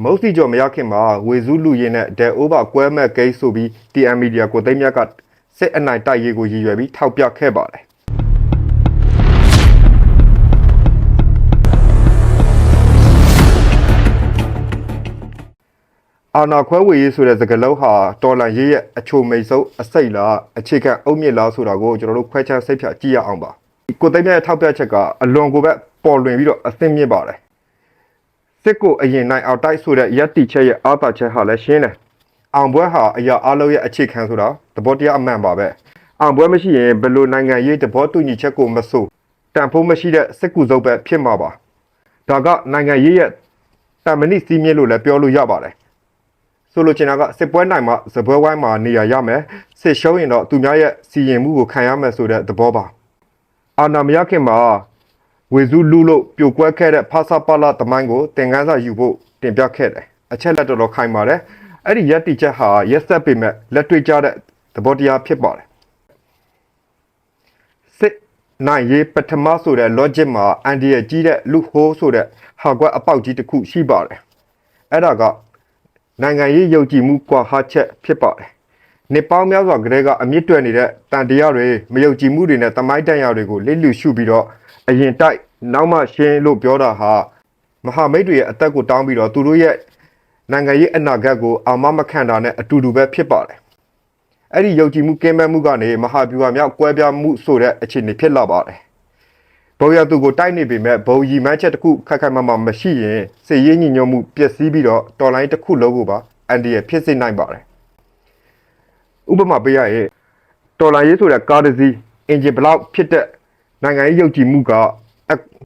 မုတ်စီကျော်မရခင်မှာဝေစုလူရင်နဲ့ဒဲအိုးပါကွဲမဲ့ကိန်းဆိုပြီး TM Media ကိုသိမ်းမြတ်ကစစ်အနိုင်တိုက်ရေးကိုရည်ရွယ်ပြီးထောက်ပြခဲ့ပါတယ်အာနာခွဲဝေရေးဆိုတဲ့စကားလုံးဟာတော်လန်ရေးရဲ့အချိုမိတ်ဆုံးအစိတ်လားအခြေခံအုတ်မြစ်လားဆိုတာကိုကျွန်တော်တို့ခွဲခြားစိတ်ဖြာကြည့်ရအောင်ပါကိုသိမ်းမြတ်ရဲ့ထောက်ပြချက်ကအလွန်ကိုပဲပေါ်လွင်ပြီးတော့အသင့်မြင့်ပါတယ် စစ်ကိုအရင်နိုင်အောင်တိုက်ဆိုတဲ့ရက်တီချက်ရဲ့အာသာချက်ဟာလည်းရှင်းတယ်။အောင်ပွဲဟာအရာအလုံးရဲ့အခြေခံဆိုတာသဘောတရားအမှန်ပါပဲ။အောင်ပွဲမရှိရင်ဘယ်လိုနိုင်ငံရေးသဘောတူညီချက်ကိုမဆိုတန်ဖိုးမရှိတဲ့စစ်ကူစုပ်ပဲဖြစ်မှာပါ။ဒါကနိုင်ငံရေးရဲ့တမဏိစီးမြင့်လို့လည်းပြောလို့ရပါတယ်။ဆိုလိုချင်တာကစစ်ပွဲနိုင်မှစပွဲဝိုင်းမှာနေရာရမယ်။စစ်ရှုံးရင်တော့သူများရဲ့စီရင်မှုကိုခံရမယ်ဆိုတဲ့သဘောပါ။အာနာမရခင်မှာ ဝေစုလူလို့ပြိုကွဲခဲ့တဲ့ဖာစာပါလာတမိုင်းကိုသင်ခန်းစာယူဖို့တင်ပြခဲ့တယ်အချက်လက်တော်တော်ခိုင်ပါတယ်အဲ့ဒီရက်တိချက်ဟာရက်ဆက်ပေမဲ့လက်တွေ့ကျတဲ့သဘောတရားဖြစ်ပါတယ်စစ်နိုင်ရေးပထမဆိုတဲ့ logic မှာအန်ဒီရဲ့ကြီးတဲ့လူဟိုးဆိုတဲ့ဟာကွက်အပေါက်ကြီးတစ်ခုရှိပါတယ်အဲ့ဒါကနိုင်ငံရေးယုံကြည်မှုကွာဟာချက်ဖြစ်ပါတယ်နေပေါင်းများစွာကလေးကအမြင့်တွယ်နေတဲ့တန်တရားတွေမယုံကြည်မှုတွေနဲ့တမိုင်းတန်ရာတွေကိုလစ်လူရှုပြီးတော့အရင်တိုက် နောက်မှရှင်းလို့ပြောတာဟာမဟာမိတ်တွေရဲ့အသက်ကိုတောင်းပြီးတော့သူတို့ရဲ့နိုင်ငံရေးအနာဂတ်ကိုအာမမခံတာနဲ့အတူတူပဲဖြစ်ပါတယ်။အဲ့ဒီယုံကြည်မှုကင်းမဲ့မှုကနေမဟာဗျူဟာမြောက်ကွဲပြားမှုဆိုတဲ့အခြေအနေဖြစ်လာပါတယ်။ဘုံရသူကိုတိုက်နေပေမဲ့ဘုံရီမန်းချက်တစ်ခုခက်ခက်မမမရှိရင်စေရေးညီညွတ်မှုပျက်စီးပြီးတော့တော်လိုင်းတစ်ခုလုံးကိုပါအန်ဒီရဖြစ်စေနိုင်ပါတယ်။ဥပမာပေးရရင်တော်လိုင်းရေးဆိုတဲ့ကားတစ်စီးအင်ဂျင်ဘလောက်ဖြစ်တဲ့နိုင်ငံရေးယုံကြည်မှုကအ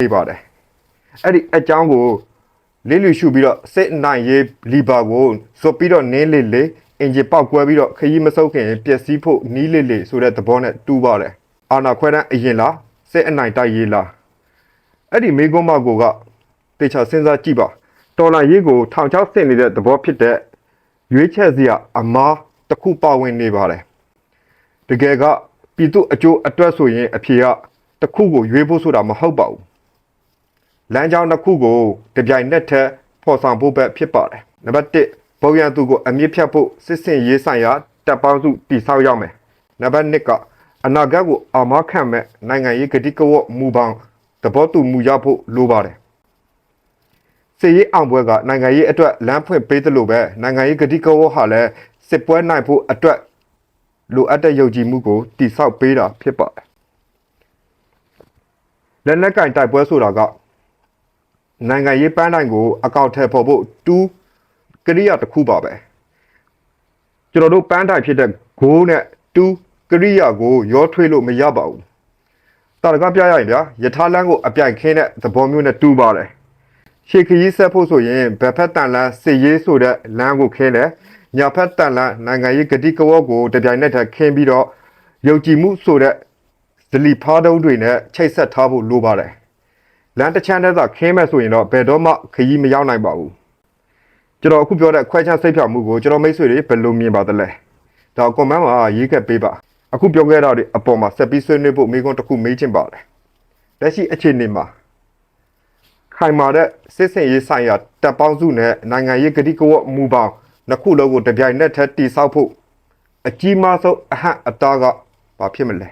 ပေးပါတယ်အဲ့ဒီအကြောင်းကိုလေးလူရှုပြီးတော့စစ်နိုင်ရေးလီဘာကိုဇွတ်ပြီးတော့နင်းလေးလေးအင်ဂျင်ပေါက်ကွဲပြီးတော့ခရီးမဆုပ်ခင်ပျက်စီးဖို့နီးလေးလေးဆိုတဲ့သဘောနဲ့တူးပါတယ်အာနာခွဲတန်းအရင်လားစစ်အနိုင်တိုက်ရေးလားအဲ့ဒီမေကွန်းမကိုကတေချာစဉ်းစားကြည့်ပါတော်လာရေးကိုထောင်ချောက်ဆင်နေတဲ့သဘောဖြစ်တဲ့ရွေးချယ်စရာအမားတစ်ခုပါဝင်နေပါတယ်တကယ်ကပြည်သူအကျိုးအတွက်ဆိုရင်အဖြေကတစ်ခုကိုရွေးဖို့ဆိုတာမဟုတ်ပါဘူး လမ်းကြောင်းတစ်ခုကိုတပြိုင်နက်တည်းဖော်ဆောင်ဖို့ပဲဖြစ်ပါတယ်နံပါတ်1ဘုံရန်သူကိုအမြင့်ဖြတ်ဖို့စစ်စင်ရေးဆိုင်ရာတပ်ပေါင်းစုတည်ဆောက်ရမယ်နံပါတ်2ကအနာဂတ်ကိုအာမခံမဲ့နိုင်ငံရေးကတိကဝတ်မူပေါင်းသဘောတူမူရဖို့လိုပါတယ်စစ်ရေးအောင်ပွဲကနိုင်ငံရေးအတွက်လမ်းဖွင့်ပေးသလိုပဲနိုင်ငံရေးကတိကဝတ်ဟာလည်းစစ်ပွဲနိုင်ဖို့အတွက်လိုအပ်တဲ့ယုံကြည်မှုကိုတည်ဆောက်ပေးတာဖြစ်ပါတယ်လက်နက်ကင်တိုက်ပွဲဆိုတာက နိုင်ငံရေးပန်းတိုင်ကိုအကောက်ထဲပေါ်ဖို့တူးကရိယာတစ်ခုပါပဲကျွန်တော်တို့ပန်းတိုင်ဖြစ်တဲ့ဂိုးနဲ့တူးကရိယာကိုရောထွေးလို့မရပါဘူးတာရကပြရရင်ဗျာယထာလန်းကိုအပြိုင်ခင်းတဲ့သဘောမျိုးနဲ့တူးပါတယ်ရှေခရီးဆက်ဖို့ဆိုရင်ဘယ်ဖက်တန်လန်းစစ်ရေးဆိုတဲ့လမ်းကိုခင်းတယ်ညာဖက်တန်လန်းနိုင်ငံရေးဂတိကဝတ်ကိုတပြိုင်နက်တည်းခင်းပြီးတော့ယုံကြည်မှုဆိုတဲ့ဇလီဖားတုံးတွေနဲ့ချိတ်ဆက်ထားဖို့လိုပါတယ် လမ်းတစ်ချမ်းတည်းသာခင်းမဲ့ဆိုရင်တော့ဘယ်တော့မှခရီးမရောက်နိုင်ပါဘူးကျွန်တော်အခုပြောတဲ့ခွဲခြားစိတ်ဖြာမှုကိုကျွန်တော်မိတ်ဆွေတွေဘယ်လိုမြင်ပါသလဲဒါကွန်မန့်မှာရေးခဲ့ပေးပါအခုပြောခဲ့တာတွေအပေါ်မှာဆက်ပြီးဆွေးနွေးဖို့မိကုန်းတစ်ခုမေးချင်ပါတယ်လက်ရှိအခြေအနေမှာခိုင်မာတဲ့စစ်စင်ရေးဆိုင်ရာတပ်ပေါင်းစုနဲ့နိုင်ငံရေးကတိကဝတ်မူပေါင်းနှစ်ခုလုံးကိုတပြိုင်နက်တည်းတည်ဆောက်ဖို့အကြီးမားဆုံးအဟန့်အတားကဘာဖြစ်မလဲ